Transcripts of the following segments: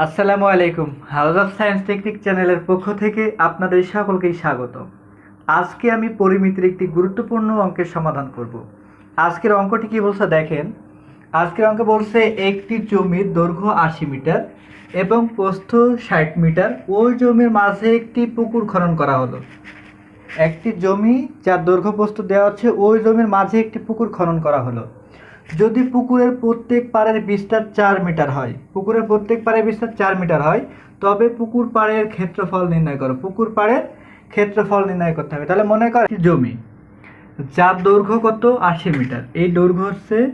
আসসালামু আলাইকুম house of science technique চ্যানেলের পক্ষ থেকে আপনাদের সকলকেই স্বাগত। আজকে আমি পরিমিতির একটি গুরুত্বপূর্ণ অঙ্কের সমাধান করব। আজকের অঙ্কটি কি বলছে দেখেন, আজকের অঙ্ক বলছে একটি জমির দৈর্ঘ্য আশি মিটার এবং প্রস্থ ষাট মিটার। ওই জমির মাঝে একটি পুকুর খনন করা হলো। একটি জমি যার দৈর্ঘ্য প্রস্থ দেওয়া হচ্ছে, ওই জমির মাঝে একটি পুকুর খনন করা হলো। যদি পুকুরের প্রত্যেক পাড়ের বিস্তার চার মিটার হয়, পুকুরের প্রত্যেক পাড়ের বিস্তার চার মিটার হয়, তবে পুকুর পাড়ের ক্ষেত্রফল নির্ণয় করো। পুকুর পাড়ের ক্ষেত্রফল নির্ণয় করতে হবে। তাহলে মনে কর জমি, যার দৈর্ঘ্য কত? আশি মিটার। এই দৈর্ঘ্য হচ্ছে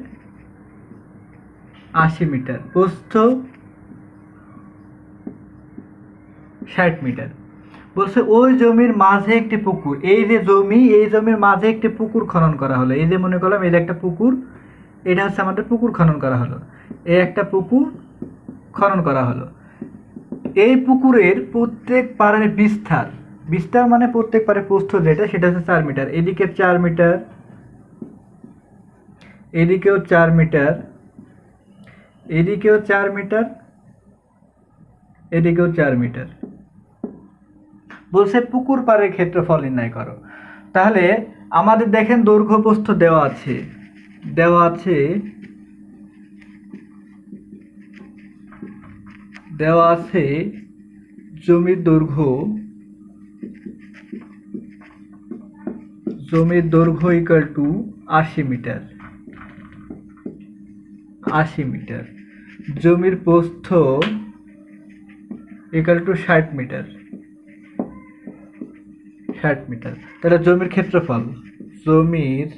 আশি মিটার। প্রস্থ ষাট মিটার। বলছে ওই জমির মাঝে একটি পুকুর। এই যে জমি, এই জমির মাঝে একটি পুকুর খনন করা হলো। এই যে মনে করলাম, এই যে একটা পুকুর এটা হচ্ছে আমাদের পুকুর খনন করা হলো। এই একটা পুকুর খনন করা হলো। এই পুকুরের প্রত্যেক পাড়ের বিস্তার বিস্তার মানে প্রত্যেক পাড়ের প্রস্থ যেটা, সেটা হচ্ছে চার মিটার। এদিকে চার মিটার, এদিকেও চার মিটার, এদিকেও চার মিটার, এদিকেও চার মিটার। বলছে পুকুর পাড়ের ক্ষেত্রফল নির্ণয় করো। তাহলে আমাদের দেখেন দৈর্ঘ্য প্রস্থ দেওয়া আছে। দেওয়া আছে দেওয়া আছে জমির দৈর্ঘ্য জমির দৈর্ঘ্য ইকাল টু আশি মিটার আশি মিটার। জমির প্রস্থ ইকাল টু ষাট মিটার ষাট মিটার। তাহলে জমির ক্ষেত্রফল, জমির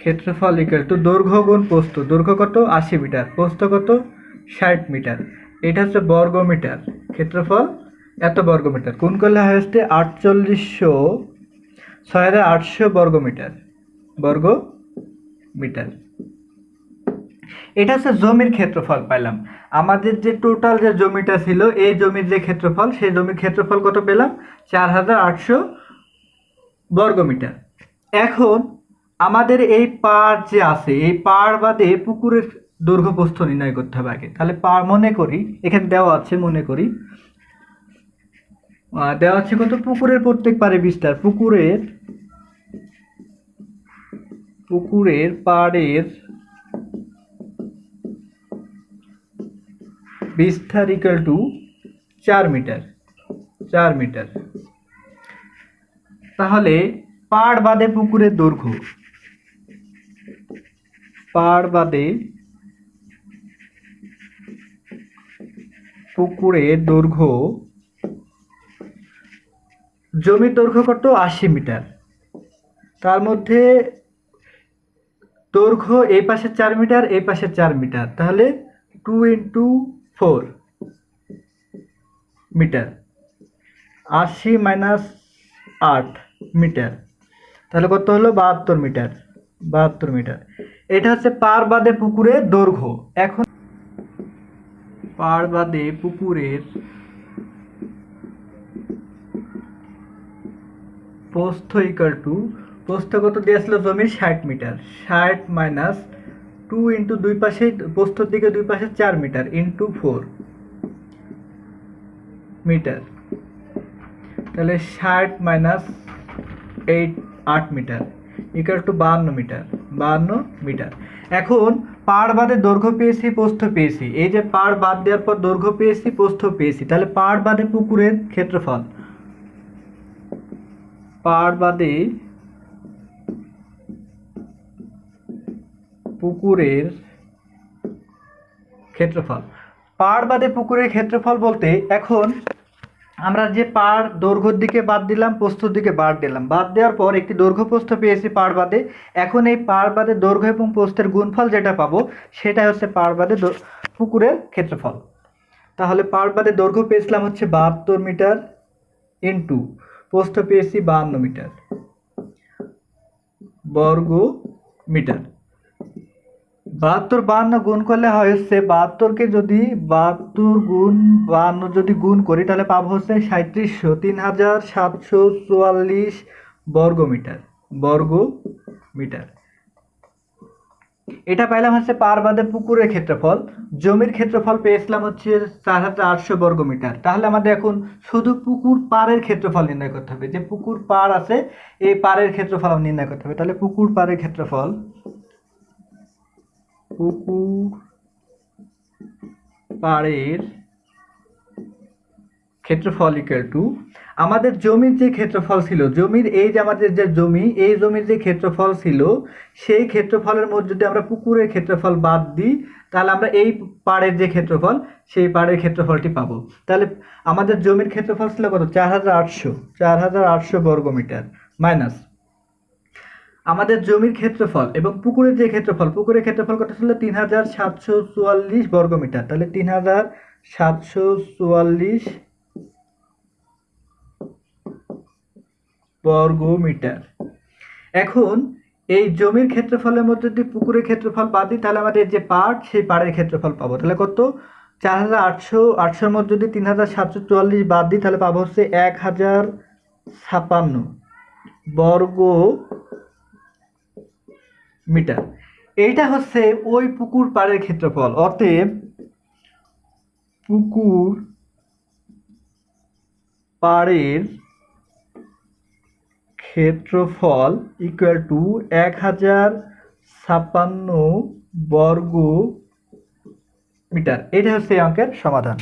ক্ষেত্রফল ইকাল টু দৈর্ঘ্য গুণ প্রস্থ। দৈর্ঘ্য কত? আশি মিটার। প্রস্থ কত? ষাট মিটার। এটা হচ্ছে বর্গ মিটার ক্ষেত্রফল এত বর্গ মিটার কোন করলে হচ্ছে আটচল্লিশশো, ছয় হাজার আটশো বর্গ মিটার বর্গ মিটার এটা হচ্ছে জমির ক্ষেত্রফল পাইলাম। আমাদের যে টোটাল যে জমিটা ছিল, এই জমির যে ক্ষেত্রফল, সেই জমির ক্ষেত্রফল কত পেলাম? চার হাজার আটশো বর্গ মিটার এখন আমাদের এই পাড় যে আছে, এই পাড় বাদে পুকুরের দৈর্ঘ্য প্রস্থ নির্ণয় করতে হবে আগে। তাহলে পাড় মনে করি, এখানে দেওয়া আছে, মনে করি। দেওয়া আছে কত? পুকুরের প্রত্যেক পাড়ে বিস্তার। পুকুরের পুকুরের পাড়ের বিস্তার ইকাল টু চার মিটার। চার মিটার। তাহলে পাড় বাদে পুকুরের দৈর্ঘ্য। পাড় বাদে পুকুরের দৈর্ঘ্য জমির দৈর্ঘ্য কত? আশি মিটার। তার মধ্যে দৈর্ঘ্য এই পাশে চার মিটার, এই পাশে চার মিটার। তাহলে টু ইন্টু ফোর মিটার। আশি মাইনাস আট মিটার। তাহলে কত হলো? বাহাত্তর মিটার। বাহাত্তর মিটার। এটা হচ্ছে পার বাদে পুকুরের দৈর্ঘ্য। এখন পার বাদে পুকুরের প্রস্থ ইকাল টু প্রস্থ কত দিয়েছিল জমির ষাট মিটার। ষাট মাইনাস টু ইন্টু দুই পাশে, প্রস্থর দিকে দুই পাশে চার মিটার ইন্টু ফোর মিটার। তাহলে ষাট মাইনাস এইট আট মিটার ইকাল টু বাহান্ন মিটার। বাহান্ন মিটার। এখন পাড় বাদে দৈর্ঘ্য পেয়েছি, প্রস্থ পেয়েছি। এই যে পাড় বাদ দেওয়ার পর দৈর্ঘ্য পেয়েছি, প্রস্থ পেয়েছি। তাহলে পাড় বাদে পুকুরের ক্ষেত্রফল। পাড় বাদে পুকুরের ক্ষেত্রফল। পাড় বাদে পুকুরের ক্ষেত্রফল বলতে এখন আমরা যে পাড় দৈর্ঘ্যর দিকে বাদ দিলাম, প্রস্থর দিকে বাদ দিলাম। বাদ দেওয়ার পর একটি দৈর্ঘ্য প্রস্থ পেয়েছি পাড় বাদে। এখন এই পাড় বাদে দৈর্ঘ্য এবং প্রস্থের গুণফল যেটা পাবো সেটা হচ্ছে পাড় বাদে পুকুরের ক্ষেত্রফল। তাহলে পাড় বাদে দৈর্ঘ্য পেয়েছিলাম হচ্ছে বাহাত্তর মিটার ইন্টু, প্রস্থ পেয়েছি বাহান্ন মিটার বর্গ মিটার। বাহাত্তর বাহান্ন গুণ করলে হয় হচ্ছে বাহাত্তরকে যদি বাহাত্তর গুণ বাহান্ন যদি গুণ করি, তাহলে পাবো হচ্ছে সাঁত্রিশশো তিন হাজার সাতশো চুয়াল্লিশ বর্গ মিটার বর্গ মিটার এটা পাইলাম হচ্ছে পার বাদে পুকুরের ক্ষেত্রফল। জমির ক্ষেত্রফল পেয়েছিলাম হচ্ছে চার হাজার আটশো বর্গ মিটার তাহলে আমাদের এখন শুধু পুকুর পাড়ের ক্ষেত্রফল নির্ণয় করতে হবে। যে পুকুর পাড় আছে, এই পাড়ের ক্ষেত্রফল নির্ণয় করতে হবে। তাহলে পুকুর পাড়ের ক্ষেত্রফল পুকুর পাড়ের ক্ষেত্রফল ইকুয়াল টু আমাদের জমির যে ক্ষেত্রফল ছিল, জমির এই যে আমাদের যে জমি, এই জমির যে ক্ষেত্রফল ছিল, সেই ক্ষেত্রফলের মধ্যে যদি আমরা পুকুরের ক্ষেত্রফল বাদ দিই, তাহলে আমরা এই পাড়ের যে ক্ষেত্রফল, সেই পাড়ের ক্ষেত্রফলটি পাবো। তাহলে আমাদের জমির ক্ষেত্রফল ছিল কত? চার হাজার আটশো। চার হাজার আটশো বর্গমিটার মাইনাস আমাদের জমির ক্ষেত্রফল এবং পুকুরের যে ক্ষেত্রফল, পুকুরের ক্ষেত্রফল কত ছিল? তিন হাজার সাতশো চুয়াল্লিশ বর্গমিটার। তাহলে তিন হাজার সাতশো চুয়াল্লিশ বর্গমিটার। এখন এই জমির ক্ষেত্রফলের মধ্যে যদি পুকুরের ক্ষেত্রফল বাদ দিই, তাহলে আমাদের যে পাড়, সেই পাড়ের ক্ষেত্রফল পাবো। তাহলে কত? চার হাজার আটশো, আটশোর মধ্যে যদি তিন হাজার সাতশো চুয়াল্লিশ বাদ দিই, তাহলে পাবো হচ্ছে এক হাজার ছাপান্ন বর্গ মিটার। এইটা হচ্ছে ওই পুকুর পাড়ের ক্ষেত্রফল। অতএব পুকুর পাড়ের ক্ষেত্রফল ইকুয়াল টু এক হাজার ছাপ্পান্ন বর্গ মিটার। এটা হচ্ছে এই অঙ্কের সমাধান।